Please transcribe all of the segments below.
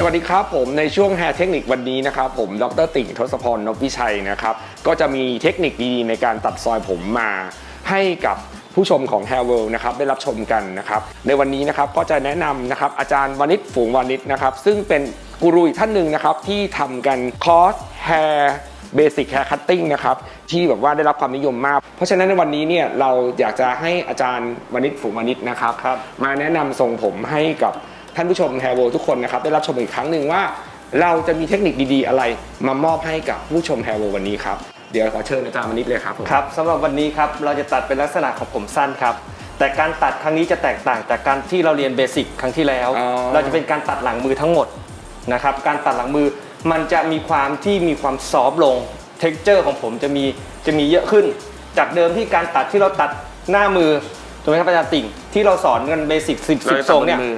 สวัสดีครับผมในช่วง Hair เทคนิควันนี้นะครับผมดรติ่งทศพรนพิชัยนะครับก็จะมีเทคนิคดีๆในการตัดซอยผมมาให้กับผู้ชมของ Hair World นะครับได้รับชมกันนะครับในวันนี้นะครับก็จะแนะนำนะครับอาจารย์วานิชฝูงวานิชนะครับซึ่งเป็นกูรูอีกท่านหนึ่งนะครับที่ทำกันคอร์ส Hair เบสิ c แ a ร์คัตติ้งนะครับที่แบบว่าได้รับความนิยมมาก เพราะฉะนั้นในวันนี้เนี่ยเราอยากจะให้อาจารย์วานิชฝูงวานิชนะครับครับมาแนะนำทรงผมให้กับ ท่านผู้ชมแฮร์โวทุกคนนะครับได้รับชมอีกครั้งหนึ่งว่า เราจะมีเทคนิคดีๆ อะไร มามอบให้กับผู้ชมแฮร์โววันนี้ครับเดี๋ยวขอเชิญอาจารย์วานิชเลยครับผมครับสำหรับวันนี้ครับเราจะตัดเป็นลักษณะของผมสั้นครับ แต่การตัดครั้งนี้จะแตกต่างจากการที่เราเรียนเบสิกครั้งที่แล้ว อ๋อ เราจะเป็นการตัดหลังมือทั้งหมดนะครับการตัดหลังมือมันจะมีความที่มีความซอฟต์ลงเท็กเจอร์ของผมจะมีจะมีเยอะขึ้น จากเดิมที่การตัดที่เราตัดหน้ามือถูกไหมครับอาจารย์ติ่งที่เราสอนกันเบสิกสิบสิบทรงเนี่ยอ่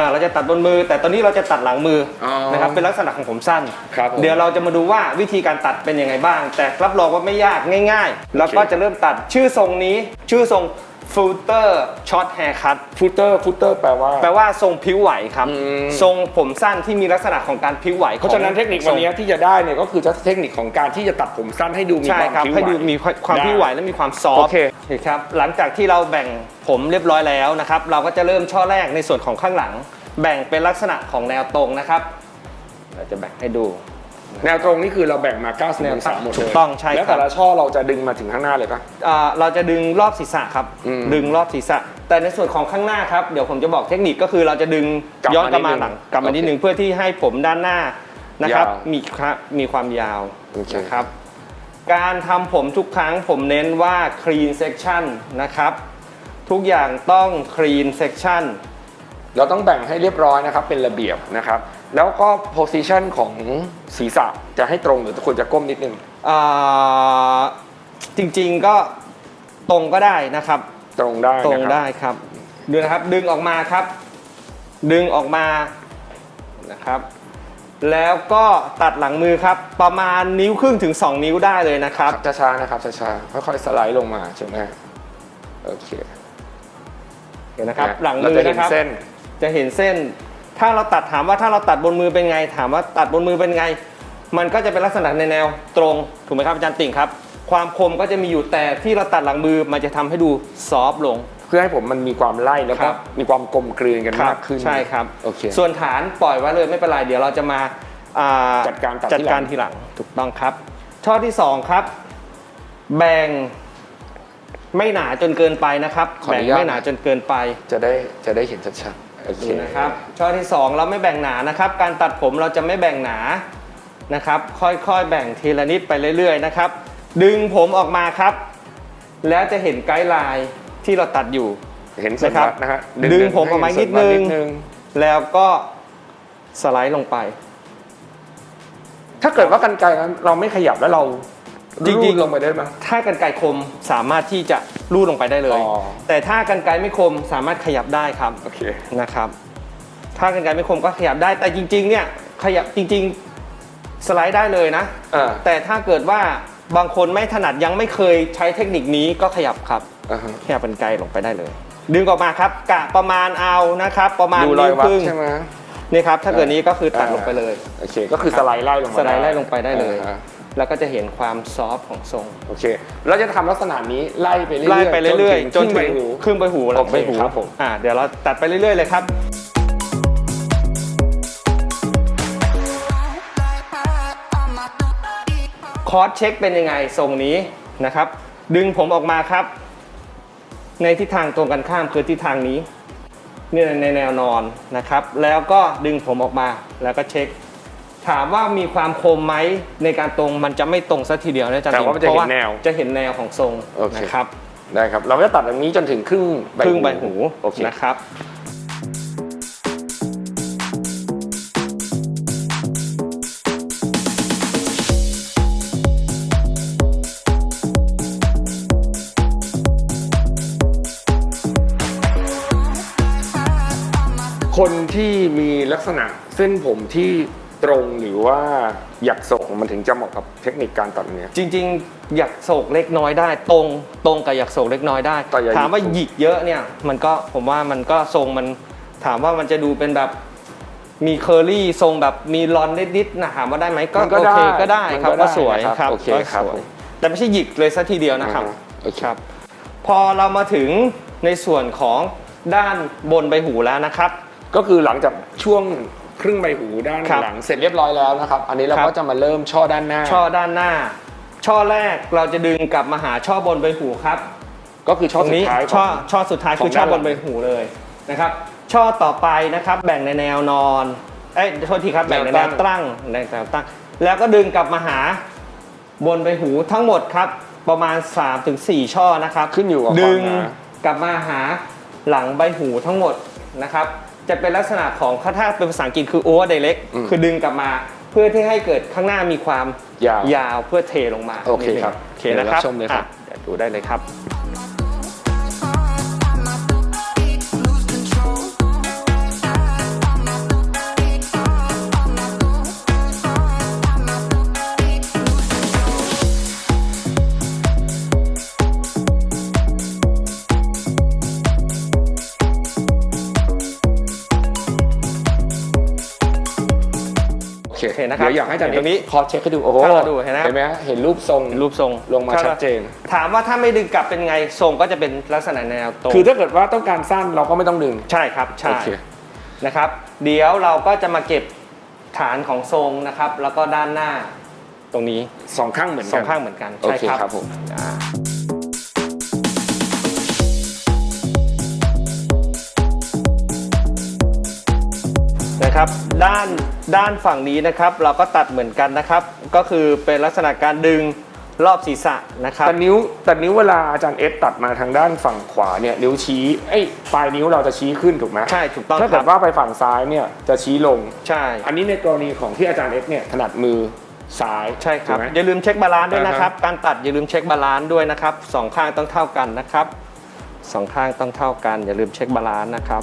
าเราจะตัดบนมือ แต่ตอนนี้เราจะตัดหลังมือออนะครับเป็นลักษณะของผมสั้น ครับผมเดี๋ยวเราจะมาดูว่าวิธีการตัดเป็นยังไงบ้าง แต่รับรองว่าไม่ยากง่าย ๆ แล้วก็จะเริ่มตัดชื่อทรงนี้ชื่อทรง ฟูเตอร์ช็อตแฮร์คัตฟุตเตอร์ฟุตเตอร์แปลว่า แปลว่าทรงพิ้วไหวครับอืมทรงผมสั้นที่มีลักษณะของการพิ้วไหว เพราะฉะนั้นเทคนิควันนี้ที่จะได้เนี่ยก็คือจะเทคนิคของการที่จะตัดผมสั้นให้ดูมีใช่ความครับผิวให้ดูไหวมีความพิ้วไหวและมีความซอฟโอต์เคครับหลังจากที่เราแบ่งผมเรียบร้อยแล้วนะครับ เราก็จะเริ่มช่อแรกในส่วนของข้างหลัง แบ่งเป็นลักษณะของแนวตรงนะครับเราจะแบ่งให้ดู แนวตรงนี่คือเราแบ่งมา90แนวองศาหมดเลยถูกต้องใช่ครับ แล้วแต่ละช่อเราจะดึงมาถึงข้างหน้าเลยปะ อ่าเราจะดึงรอบศีรษะครับ อืมดึงรอบศีรษะ แต่ในส่วนของข้างหน้าครับเดี๋ยวผมจะบอกเทคนิคก็คือเราจะดึงกลับมาย้อนกลับมานิดนึงหลังกลับมาโอเคนิดนึงเพื่อที่ให้ผมด้านหน้านะครับยาวมีครับมีความยาวโอเค นะครับ การทำผมทุกครั้งผมเน้นว่า clean section นะครับ ทุกอย่างต้อง clean section เราต้องแบ่งให้เรียบร้อยนะครับเป็นระเบียบนะครับ แล้วก็ position ของศีรษะจะให้ตรงหรือควรจะก้มนิดนึง อ่าจริงๆก็ตรงก็ได้นะครับ ตรงได้ตรงนะครับได้ครับดูนะครับ ดึงออกมาครับ ดึงออกมานะครับ แล้วก็ตัดหลังมือครับ ประมาณนิ้วครึ่งถึง 2 นิ้วได้เลยนะครับช้าๆนะครับช้าๆค่อยๆสไลด์ลงมาใช่ไหมโอเคเห็นนะครับ หลังเรามือจะเห็นนะครับ เส้น จะเห็นเส้น ถ้าเราตัดถามว่าถ้าเราตัดบนมือเป็นไง ถามว่าตัดบนมือเป็นไง มันก็จะเป็นลักษณะในแนวตรงถูกไหมครับอาจารย์ติ่งครับ ความคมก็จะมีอยู่แต่ที่เราตัดหลังมือมันจะทำให้ดูซอฟต์ลง เพื่อให้ผมมันมีความไล่แล้วคก็รับ มีความกลมกลืนกันครัมากขึ้นใช่ครับ โอเค ส่วนฐานปล่อยไว้เลยไม่เป็นไรเดี๋ยวเราจะมาอ่าจัดการตัดจัดที่หลังการทีหลังถูกต้องครับ ช่อที่สองครับ แบ่งไม่หนาจนเกินไปนะครับขออแบ่งนุญาตไม่หนาจนเกินไป จะได้จะได้เห็นชัดๆ โอเค ดูนะครับ ช่อที่สองเราไม่แบ่งหนานะครับ การตัดผมเราจะไม่แบ่งหนานะครับ ค่อยๆ แบ่งทีละนิดไปเรื่อยๆนะครับ ดึงผมออกมาครับ แล้วจะเห็นไกด์ไลน์ที่เราตัดอยู่ เห็นส่วนนะครับวัดนะฮะดึงผมออกมาให้เห็นิดนึงส่ววัดแล้วก็สไลด์ลงไป ถ้าเกิดว่ากันไกลนั้นเราไม่ขยับแล้วเรา จริงๆรูดลงไปได้ไหมถ้ากันไกรคมสามารถที่จะลูดลงไปได้เลยอ๋อแต่ถ้ากันไกรไม่คมสามารถขยับได้ครับโอเคนะครับ ถ้ากันไกรไม่คมก็ขยับได้ แต่จริง ๆ เนี่ยขยับจริง ๆ สไลด์ได้เลยนะอ่าแต่ถ้าเกิดว่าบางคนไม่ถนัดยังไม่เคยใช้เทคนิคนี้ก็ขยับครับอ่าฮะขยับกันไกรลงไปได้เลย ดึงออกมาครับ กะประมาณเอานะครับ ประมาณดูรอยนิ้ววัคดรึ่งใช่ไหมนี่ครับถ้าเกิดนี้ก็คือตัดอ่าลงไปเลยโอเคก็คือสไลด์ไล่ลงมาสไลด์ไล่ลงไปได้เลยอ่าฮะ แล้วก็จะเห็นความซอฟต์ของทรง โอเค เราจะทำลักษณะนี้ไล่ไปเรื่อยๆไล่ไปเรื่อยๆ จนถึงครึ่ใบหู ครึ่งใบหูหลังใบหูโอเคครับผม อ่าเดี๋ยวเราตัดไปเรื่อยๆเลยครับ คอร์สเช็คเป็นยังไงทรงนี้นะครับ ดึงผมออกมาครับ ในทิศทางตรงกันข้ามคือทิศทางนี้เนี่ยในแนวนอนนะครับ แล้วก็ดึงผมออกมาแล้วก็เช็ค ถามว่ามีความคมไหมในการตรงมันจะไม่ตรงสัทีเดียวนะอาจารย์แต่ว่ามันจะพรเห็นแนว จะเห็นแนวของทรงโอเคนะครับได้ครับ เราก็จะตัดอย่างนี้จนถึงครึ่งใบครึ่งใบหูโอเคนะครับคนที่มีลักษณะเส้นผมที่ ตรงหรือว่าหยักโศกมันถึงจะเหมาะกับเทคนิคการตัดเนี้ยจริงๆ หยักโศกเล็กน้อยได้ ตรงตรงกับหยักโศกเล็กน้อยได้ แต่อย่า ถามว่าหยิกเยอะเนี่ย มันก็ผมว่ามันก็ทรงมัน ถามว่ามันจะดูเป็นแบบมีเคอรี่ทรงแบบมีรอนนิดๆนะถามว่าได้ไหมก็มันก็โอเคได้ก็ได้มันครับก็ได้ก็สวยนะครับครับโอเคก็ครับสวยแต่ไม่ใช่หยิกเลยสัทีเดียวนะครับอ่าฮโอเค ครับ พอเรามาถึงในส่วนของด้านบนใบหูแล้วนะครับ ก็คือหลังจากช่วง ครึ่งใบหูด้านครับหลังเสร็จเรียบร้อยแล้วนะครับ อันนี้เราครับก็จะมาเริ่มช่อด้านหน้า ช่อด้านหน้า ช่อแรกเราจะดึงกลับมาหาช่อบนใบหูครับ ก็คือช่อตรงสุดนี้ท้ายขช่อองช่อสุดท้ายของคือช่อด้านหบลันงใบหูเลยนะครับ ช่อต่อไปนะครับ แบ่งในแนวนอนเอ้ยโทษทีครับแบ่งในแนวตั้งในแนวตั้ง แล้วก็ดึงกลับมาหาบนใบหูทั้งหมดครับ ประมาณ 3-4 ช่อนะครับ ขึ้นอยู่กับคดึวามงหนากลับมาหาหลังใบหูทั้งหมดนะครับ จะเป็นลักษณะของถ้าเป็นภาษาอังกฤษคือ over direct อืมคือดึงกลับมา เพื่อที่ให้เกิดข้างหน้ามีความยาวยาวเพื่อเทลงมาโอเคครับโอเคนะครับเดี๋ยวรับชมเลยครับ อะเดี๋ยวดูได้เลยครับ เคโอเคนะครับเดี๋ยวอยากให้อาจารย์เห็นตรงนี้คอเช็คให้ดูโอ้โหถ้าเราดูเห็นไหมไหมฮะเห็นรูปทรงรูปทรงลงมาชัดเจน ถามว่าถ้าไม่ดึงกลับเป็นไงทรงก็จะเป็นลักษณะแนวตรงคือถ้าเกิดว่าต้องการสั้นเราก็ไม่ต้องดึงใช่ครับใช่โอเคนะครับ เดี๋ยวเราก็จะมาเก็บฐานของทรงนะครับ แล้วก็ด้านหน้าตรงนี้สองข้างเหมือนสกัอนงข้างเหมือนกันโอใช่เคครับ ครับผมอ่านะครับด้าน ด้านฝั่งนี้นะครับเราก็ตัดเหมือนกันนะครับ ก็คือเป็นลักษณะการดึงรอบศีรษะนะครับแต่นิ้วแต่นิ้วเวลาอาจารย์เอฟตัดมาทางด้านฝั่งขวาเนี่ยนิ้วชี้เอ้ยปลายนิ้วเราจะชี้ขึ้นถูกไหมใช่ถูกต้องถ้าคเกิรัดบว่าไปฝั่งซ้ายเนี่ยจะชี้ลงใช่ อันนี้ในกรณีของที่อาจารย์เอฟเนี่ยถนัดมือซ้ายใช่ครับถูกไหมอย่าลืมเช็คบาลานซ์ด้วยนะครับอ่าฮะการตัดอย่าลืมเช็คบาลานซ์ด้วยนะครับสองข้างต้องเท่ากันนะครับสองข้างต้องเท่ากัน อย่าลืมเช็คบาลานซ์นะครับ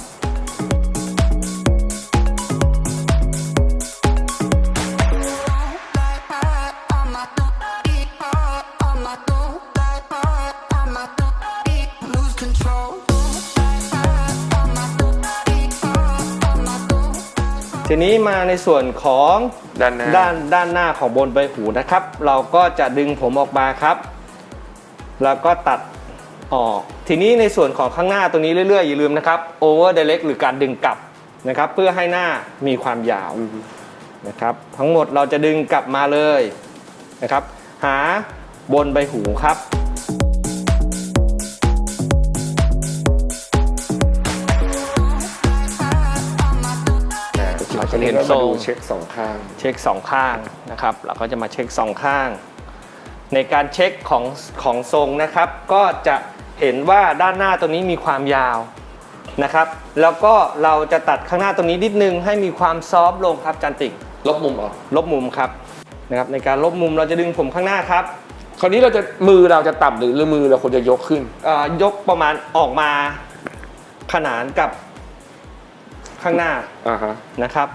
ทีนี้มาในส่วนของด้านหน้าด้านด้านหน้าของบนใบหูนะครับ เราก็จะดึงผมออกมาครับ แล้วก็ตัดออก ทีนี้ในส่วนของข้างหน้าตรงนี้เรื่อยๆอย่าลืมนะครับ over direct หรือการดึงกลับนะครับ เพื่อให้หน้ามีความยาวนะครับ ทั้งหมดเราจะดึงกลับมาเลยนะครับ หาบนใบหูครับ จะเห็นเราทจะรงดูเช็คสองข้าง เช็คสองข้างนะครับเราก็จะมาเช็คสองข้าง ในการเช็คของของทรงนะครับ ก็จะเห็นว่าด้านหน้าตรงนี้มีความยาวนะครับ แล้วก็เราจะตัดข้างหน้าตรงนี้นิดนึงให้มีความซอฟต์ลงครับจันติกลบมุมออกลบมุมครับนะครับ ในการลบมุมเราจะดึงผมข้างหน้าครับคราวนี้เราจะมือเราจะต่ำหรือหรือมือเราควรจะยกขึ้นเอ่อยกประมาณออกมาขนานกับ ข้างหน้าอ่าฮะนะครับ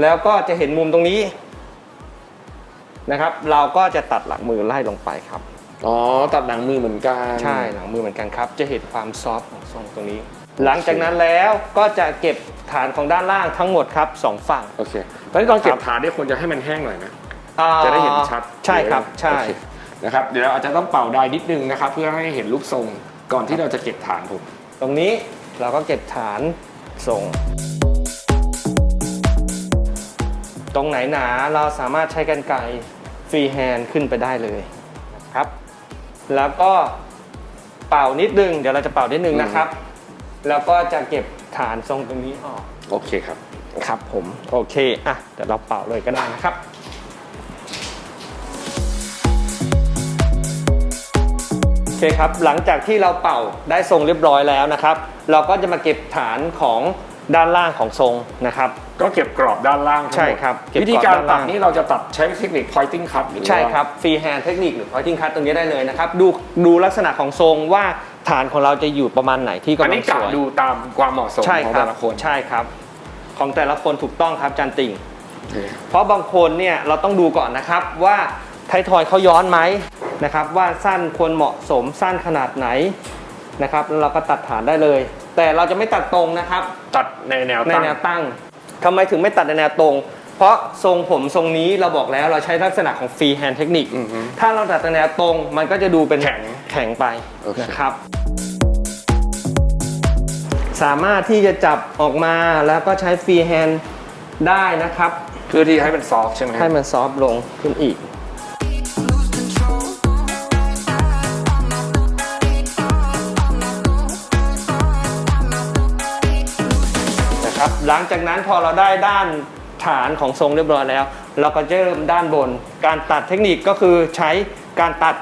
แล้วก็จะเห็นมุมตรงนี้นะครับ เราก็จะตัดหลังมือไล่ลงไปครับ อ๋อตัดหนังมือเหมือนกันใช่หลังมือเหมือนกันครับ จะเห็นความซอฟต์ของทรงตรงนี้ หลังจากนั้นแล้วก็จะเก็บฐานของด้านล่างทั้งหมดครับสองฝั่ง โอเคเพราะฉะนั้นตอนเก็ครับบฐานเนี่ยควรจะให้มันแห้งหน่อยนะอ่าจะได้เห็นชัดใช่ครับใช่โอเคนะครับเดี๋ยวเราอาจจะต้องเป่าไดร์นิดนึงนะครับ เพื่อให้เห็นรูปทรงก่อนที่เราจะเก็บฐานผมตรงนี้เราก็เก็บฐานทรง ตรงไหนหนาเราสามารถใช้กันไกรฟรีแฮนด์ขึ้นไปได้เลยนะครับ แล้วก็เป่านิดนึง เดี๋ยวเราจะเป่านิดนึงนะครับ แล้วก็จะเก็บฐานทรงตรงนี้ออกโอเคครับ ครับผมโอเคอะเดี๋ยวเราเป่าเลยก็ได้นะครับโอเคครับหลังจากที่เราเป่าได้ทรงเรียบร้อยแล้วนะครับ เราก็จะมาเก็บฐานของ ด้านล่างของทรงนะครับ ก็เก็บกรอบด้านล่างทั้งหมดใช่ครับเก็บกรอบวิธีการด้านตัล่าดงนี่เราจะตัดใช้เทคนิค pointing cut หรือว่าใช่ครับฟรีแฮนด์เทคนิคหรือ pointing cut ตรงนี้ได้เลยนะครับ ดูดูลักษณะของทรงว่าฐานของเราจะอยู่ประมาณไหนที่อันกำลันี้งสกะวยดูตามความเหมาะสมใช่ของครัแต่บละคนใช่ครับ ของแต่ละคนถูกต้องครับจันติ่งโอเค เพราะบางคนเนี่ยเราต้องดูก่อนนะครับว่าไททอยเขาย้อนไหมนะครับว่าสั้นควรเหมาะสมสั้นขนาดไหนนะครับแล้วเราก็ตัดฐานได้เลย แต่เราจะไม่ตัดตรงนะครับ ตัดในแนวในตั้ง แนวตั้งทำไมถึงไม่ตัดในแนวตรง เพราะทรงผมทรงนี้เราบอกแล้วเราใช้ลักษณะของฟรีแฮนด์เทคนิคอือฮึถ้าเราตัดในแนวตรง มันก็จะดูเป็นแข็ง แข็งไปโอเค นะครับ สามารถที่จะจับออกมาแล้วก็ใช้ฟรีแฮนด์ได้นะครับ เพื่อที่ให้มันซอฟต์ใช่ไหมให้มันซอฟต์ลงขึ้นอีก หลังจากนั้นพอเราได้ด้านฐานของทรงเรียบร้อยแล้ว เราก็จะเริ่มด้านบน การตัดเทคนิคก็คือใช้การตัด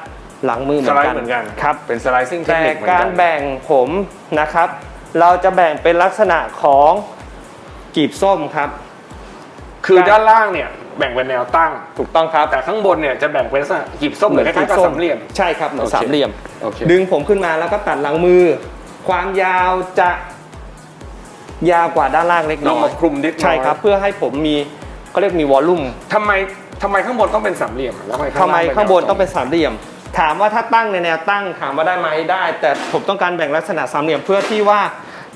หลังมือเหมืสอนไลด์กันเหมือนกันครับ เป็นสไลด์ซิ่งเทคแต่นิคเหมือนกากัรน แบ่งผมนะครับ เราจะแบ่งเป็นลักษณะของกีบส้มครับ คือด้านล่างเนี่ยแบ่งเป็นแนวตั้ง ถูกต้องครับแต่ข้างบนเนี่ยจะแบ่งเป็นลักษณะกีบส้มเหมือนคล้ายๆกับสามเหลี่ยม ใช่ครับเหมือนโอเคสามเหลี่ยม โอเค ดึงผมขึ้นมาแล้วก็ตัดหลังมือ ความยาวจะ ยาวกว่าด้านล่างเล็กลน้งอยมาคลุมนิดหน่อย ใช่ครับ เพื่อให้ผมมีเขาเรียกมีวอลลุ่มทำไมทำไมข้างบนต้องเป็นสามเหลี่ยมแล้วทำไมล่ข้างบนต้องเป็นสามเหลี่ยม ถามว่าถ้าตั้งในแนวตั้งถามว่าได้ไหมได้ แต่ผมต้องการแบ่งลักษณะสามเหลี่ยมเพื่อที่ว่า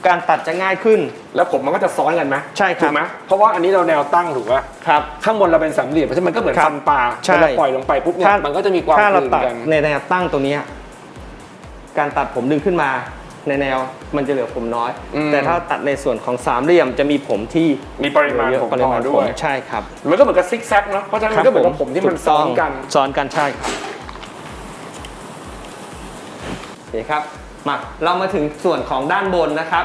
การตัดจะง่ายขึ้น แล้วผมมันก็จะซ้อนกันไหมใช่ครับถูกไหมเพราะว่าอันนี้เราแนวตั้งถูกไหมครับ ข้างบนเราเป็นสามเหลี่ยมเพราะฉะนั้นมันก็เหมือนครับฟันปลาใช่เวลาปล่อยลงไปปุ๊บเนี่ยถ้ามันก็จะมีความถ้าเราคลึงตัดกันในแนวตั้งตัวเนี้ยการตัดผมดึงขึ้นมา ในแนวมันจะเหลือผมน้อยแต่ถ้าตัดในส่วนของสามเหลี่ยมจะมีผมที่มีปริมาณเยอะผมปริพอมาณด้ผวมยใช่ครับมันก็เหมือนกับซิกแซกเนาะเพราะฉะนั้นมันก็เหมือนกับผมที่มันซ้อนกัน ซ้อนกันใช่ครับโอเคครับมาเรามาถึงส่วนของด้านบนนะครับ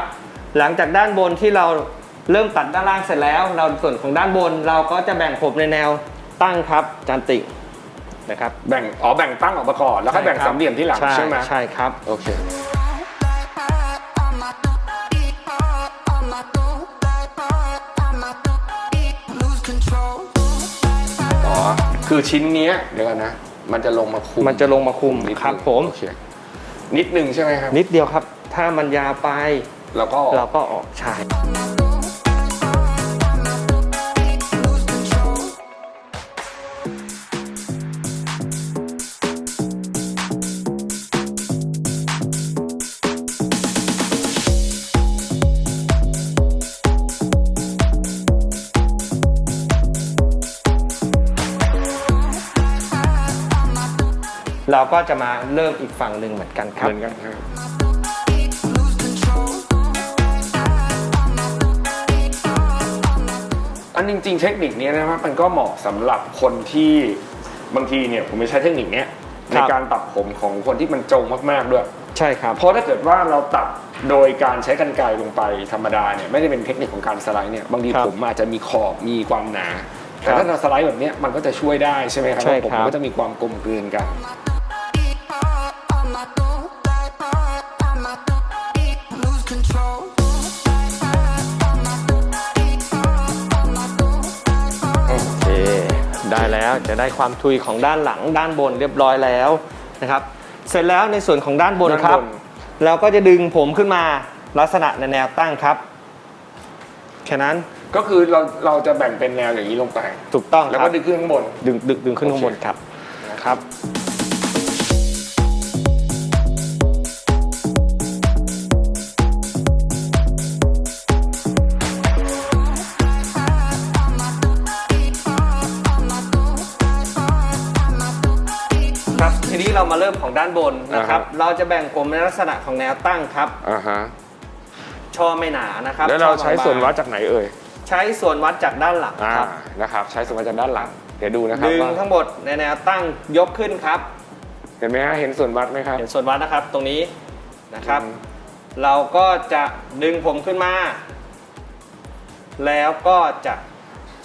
หลังจากด้านบนที่เราเริ่มตัดด้านล่างเสร็จแล้ว เราส่วนของด้านบนเราก็จะแบ่งผมในแนวตั้งครับจานตินะครับแบ่งอ๋อแบ่งตั้งออกมาก่อนแล้วค่อยแบ่งใช่ครับสามเหลี่ยมที่หลังใช่ไหมใช่ครับ โอเค คือชิ้นเนี้ยเดี๋ยวกันนะ มันจะลงมาคุมมันจะลงมาคุมนิดนึงครับผม โอเคนิดนึงใช่ไหมครับนิดเดียวครับ ถ้ามันยาวไป แล้วก็ เราก็ออกใช่ ก็จะมาเริ่มอีกฝั่งหนึ่งเหมือนกันครับ เหมือนกันครับ Lose control. อันจริงๆ เทคนิคเนี้ยนะครับมันก็เหมาะสำหรับคนที่บางทีเนี่ยผมไม่ใช้เทคนิคเนี้ยคในรับ การตัดผมของคนที่มันจงมากๆด้วย ใช่ครับ เพราะถ้าเกิดว่าเราตัดโดยการใช้กรรไกรลงไปธรรมดาเนี่ยไม่ได้เป็นเทคนิคของการสไลด์เนี่ยบางทีครับผมอาจจะมีขอบมีความหนา แต่ครับถ้าเราสไลด์แบบเนี้ยมันก็จะช่วยได้ใช่ไหมครับใช่ว่าผมครับก็จะมีความกลมกลืนกัน Lose ได้แล้วจะได้ความทุยของด้านหลังด้านบนเรียบร้อยแล้วนะครับ เสร็จแล้วในส่วนของด้านบนด้านบนครับ เราก็จะดึงผมขึ้นมาลักษณะในแนวตั้งครับแค่นั้นก็คือเราเราจะแบ่งเป็นแนวอย่างนี้ลงไป ถูกต้องแล้วครัก็บดึงขึ้นข้างบนดึงดึงดึงขึ้นโอเคข้างบนครับนะครับครับ มาเริ่มของด้านบนนะครับอ่าฮะเราจะแบ่งผมในลักษณะของแนวตั้งครับอ่าฮะช่อไม่หนานะครับแล้วเราช่อบงๆใช้ส่วนวัดจากไหนเอ่ยใช้ส่วนวัดจากด้านหลังอ่าครับนะครับ ใช้ส่วนวัดจากด้านหลัง เดี๋ยวดูนะครับดึงว่าทั้งหมดในแนวตั้งยกขึ้นครับ เห็นไหมฮะเห็นส่วนวัดไหมครับเห็นส่วนวัดนะครับ ตรงนี้นะครับอืมเราก็จะดึงผมขึ้นมา แล้วก็จะ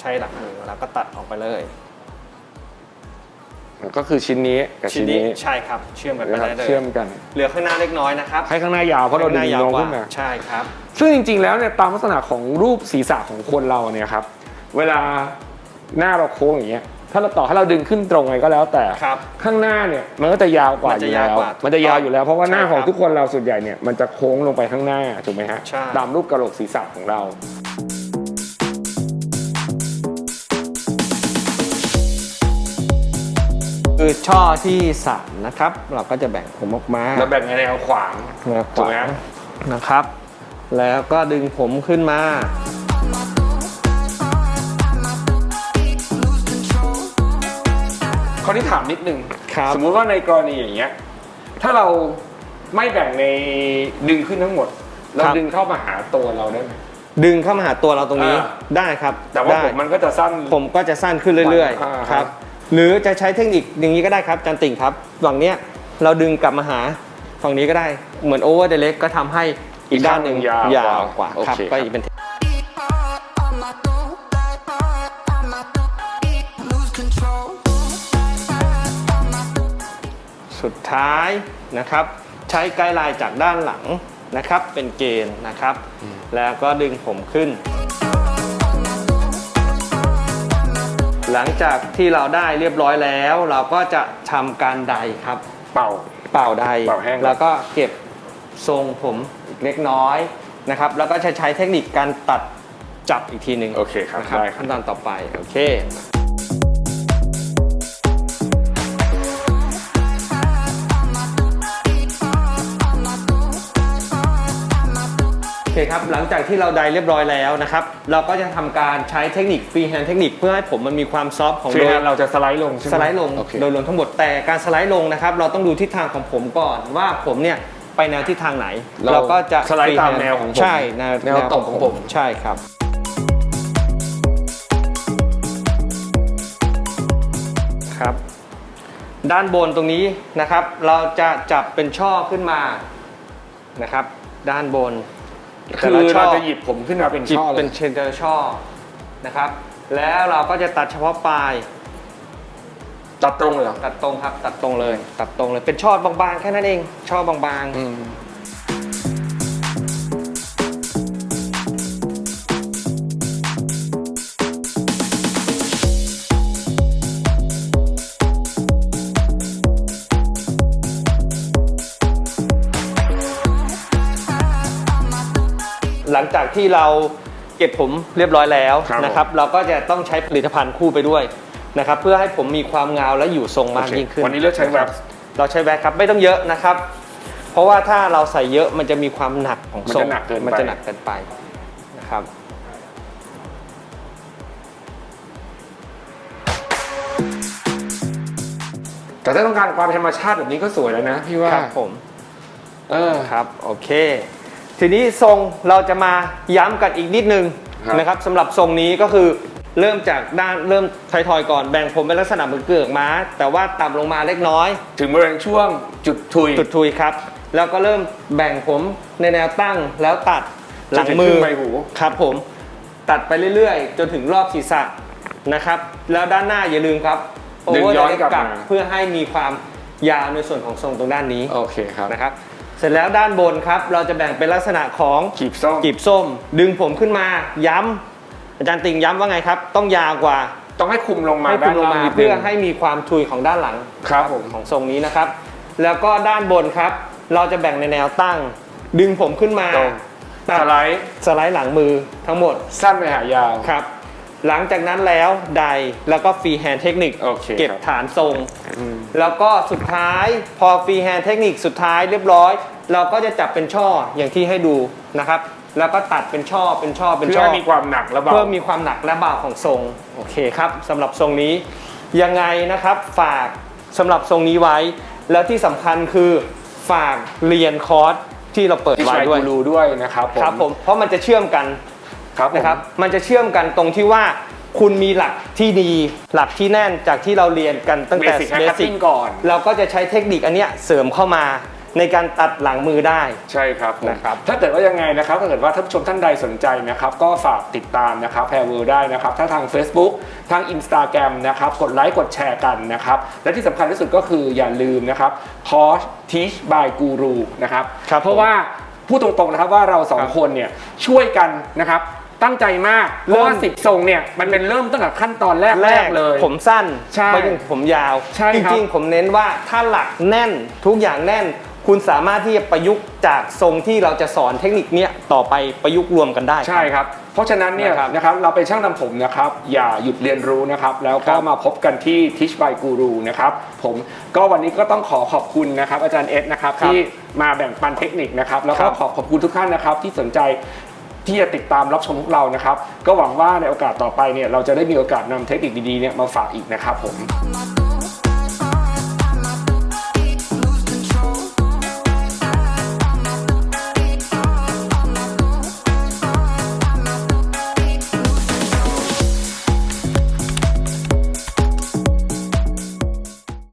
ใช้หลักมือแล้วก็ตัดออกไปเลย ก็คือชิ้นนี้กับชิ้นนี้ใช่ครับ เชื่อมกันไปนะครับได้เลยเชื่อมกัน เหลือข้างหน้าเล็กน้อยนะครับให้ข้างหน้ายาวเพราะเราดึงข้งหน้ลงกว่ขึ้นมา ใช่ครับซึ่งจริงๆ แล้วเนี่ยตามลักษณะของรูปศีรษะของคนเราเนี่ยครับเวลาหน้าเราโค้งอย่างเงี้ยถ้าเราต่อให้เราดึงขึ้นตรงไงก็แล้วแต่ ครับ ข้างหน้าเนี่ยมันก็จะยาวกว่ามันอจะยู่ยาวแล้วกว่ามันจะยาวอยู่แล้วเพราะว่าหน้าใช่ของครับทุกคนเราส่วนใหญ่เนี่ยมันจะโค้งลงไปข้างหน้าถูกไหมฮะใช่ ตามรูปกระโหลกศีรษะของเรา คือช่อที่สามนะครับ เราก็จะแบ่งผมออกมาแล้วแบ่งในแนวขวางแนวขถูกวาไหมงนะครับ แล้วก็ดึงผมขึ้นมา คราวนี้ถามนิดนึง ครับ สมมุติว่าในกรณีอย่างเงี้ย ถ้าเราไม่แบ่งในดึงขึ้นทั้งหมด เราดึงเข้ามาหาตัวเราได้ไหม ดึงเข้ามาหาตัวเราตรงนี้ได้ครับแต่ว่าผมมันก็จะสั้น ผมก็จะสั้นขึ้นเรื่อยๆครับ หรือจะใช้เทคนิคอย่างนี้ก็ได้ครับจันติ่งครับฝั่งเนี้ยเราดึงกลับมาหาฝั่งนี้ก็ได้เหมือนโอเวอร์เดเล็กก็ทำให้อีกด้านหนึ่งอีกข้างหนึ่งยาวยาวกว่าโอครับเคก็ครับอีกเป็น on my toe, on my toe, lose control. On my toe. สุดท้ายนะครับใช้ไกด์ไลน์จากด้านหลังนะครับเป็นเกณฑ์นะครับ แล้วก็ดึงผมขึ้น หลังจากที่เราได้เรียบร้อยแล้ว เราก็จะทำการใดครับ เป่า เป่าใดเป่าแห้ง แล้วก็เก็บทรงผมอีกเล็กน้อยนะครับ แล้วก็จะใช้เทคนิคการตัดจับอีกทีหนึ่งโอเคครับ นะครับได้ครับขั้นตอนต่อไป โอเค โอเคครับหลังจากที่เราไดเรียบร้อยแล้วนะครับ เราก็จะทำการใช้เทคนิคฟรีแฮนด์เทคนิคเพื่อให้ผมมันมีความซอฟต์ของฟรีโดแฮยนด์เราจะสไลด์ลงใช่ไหมสไลด์ลงโอเคโดยรวมทั้งหมดแต่การสไลด์ลงนะครับ เราต้องดูทิศทางของผมก่อนว่าผมเนี่ยไปแนวทิศทางไหน เราก็จะสไลด์ตาม freehand แนวของผมใช่แนวแนวตกของผมใช่ครับครับ ด้านบนตรงนี้นะครับ เราจะจับเป็นช่อขึ้นมานะครับ ด้านบนคือ แต่ลช่เราจะหยิบผมขึ้นมาเป็นจิบช่อเลเป็ยนเชนเดอร์ช่อนะครับ แล้วเราก็จะตัดเฉพาะปลาย ตัดตรงเลยเหรอตัดตรงครับ ตัดตรงเลย ตัดตรงเลยเป็นช่อบางๆแค่นั้นเองช่อบางอืมๆ หลังจากที่เราเก็บผมเรียบร้อยแล้วครับนะครับ เราก็จะต้องใช้ผลิตภัณฑ์คู่ไปด้วยนะครับ เพื่อให้ผมมีความเงาและอยู่ทรงมากโอเคยิ่งขึ้นวันนี้เลือกใช้แว็กซ์เราใช้แว็กซ์ครับไม่ต้องเยอะนะครับ เพราะว่าถ้าเราใส่เยอะมันจะมีความหนักของมันทรงจะหนักเกินไปมันจะหนักเกินไปนะครับแต่ถ้าต้องการความธรรมชาติแบบนี้ก็สวยแล้วนะพี่ว่าครับผม เออครับ โอเค ทีนี้ทรงเราจะมาย้ำกันอีกนิดนึงครับ นะครับสำหรับทรงนี้ก็คือเริ่มจากด้านเริ่มไทอยๆก่อนแบ่งผมเป็นลักษณะเหมือนเกือกม้า แต่ว่าต่ำลงมาเล็กน้อย ถึงบริเวณช่วงจุดทุย จุดทุยครับ แล้วก็เริ่มแบ่งผมในแนวตั้งแล้วตัดหลังจนถึงมืครึ่องใบหู ครับผม ตัดไปเรื่อยๆ จนถึงรอบศีรษะนะครับ แล้วด้านหน้าอย่าลืมครับดึง over ย้อน the กลับ neck มา เพื่อให้มีความยาวในส่วนของทรงตรงด้านนี้โอเคครับ นะครับเสร็จแล้วด้านบนครับ เราจะแบ่งเป็นลักษณะของกีบส้มกีบส้ม ดึงผมขึ้นมาย้ำอาจารย์ติ่งย้ำว่าไงครับ ต้องยาวกว่าต้องให้คุมลงมาให้คุมลงมาด้นนิดนึเพื่อให้มีความทุยของด้านหลังครับผมของทรงนี้นะครับ แล้วก็ด้านบนครับ เราจะแบ่งในแนวตั้ง ดึงผมขึ้นมาตรงตัดสไลด์สไลด์หลังมือทั้งหมด สั้นไปหายาวครับหลังจากนั้นแล้วไดแล้วก็ฟรีแฮนด์เทคนิคโอเคเก็บครับฐานทรงอืมแล้วก็สุดท้ายพอฟรีแฮนด์เทคนิคสุดท้ายเรียบร้อย เราก็จะจับเป็นช่ออย่างที่ให้ดูนะครับ แล้วก็ตัดเป็นช่อเป็นช่อเป็นเพื่อช่อให้มีความหนักและเบา เพื่อมีความหนักและเบาของทรงโอเคครับสำหรับทรงนี้ยังไงนะครับฝากสำหรับทรงนี้ไว้ แล้วที่สำคัญคือฝากเรียนคอร์สที่เราเปิดที่ไว้ชายด้วยกูรูด้วยนะครับผมครับผมเพราะมันจะเชื่อมกัน ครับผม นะครับ มันจะเชื่อมกันตรงที่ว่าคุณมีหลักที่ดี หลักที่แน่นจากที่เราเรียนกันตั้งเบแต่สิกเบแฮสิติ้กงก่อน เราก็จะใช้เทคนิคอันเนี้ยเสริมเข้ามา ในการตัดหลังมือได้ ใช่ครับผมนะครับถ้าเกิดว่ายังไงนะครับถ้าเกิดว่าท่านผู้ชมท่านใดสนใจนะครับก็ฝากติดตามนะครับแพรเวลได้นะครับถ้าทาง Facebook ทาง Instagram นะครับกดไลค์กดแชร์กันนะครับและที่สำคัญที่สุดก็คืออย่าลืมนะครับคอร์ส Teach by Guru นะครับครับเพราะว่าพูดตรงๆนะครับว่าเราสองครับคนเนี่ยช่วยกันนะครับตั้งใจมากเพราะว่าเริ่มสิบทรงเนี่ยมันเป็นเริ่มตั้งแต่ขั้นตอนแรกแรแรกกเลย ผมสั้นใช่ไปถึงผมยาว ใช่จครับริงๆ ผมเน้นว่าถ้าหลักแน่นทุกอย่างแน่น คุณสามารถที่จะประยุกต์จากทรงที่เราจะสอนเทคนิคเนี้ยต่อไปประยุกต์รวมกันได้ ใช่ครับ เพราะฉะนั้นเนี่ยนะครับนะครับเราเป็นช่างทำผมนะครับ อย่าหยุดเรียนรู้นะครับ แล้วก็ครับมาพบกันที่ Teach by Guru นะครับผมก็วันนี้ก็ต้องขอขอบคุณนะครับ อาจารย์เอสนะครับครับที่มาแบ่งปันเทคนิคนะครับ แล้วก็ครับขอขอบคุณทุกท่านนะครับ ที่สนใจที่จะติดตามรับชมพวกเรานะครับ ก็หวังว่าในโอกาสต่อไปเนี่ยเราจะได้มีโอกาสนำเทคนิคดีๆเนี่ยมาฝากอีกนะครับผม On my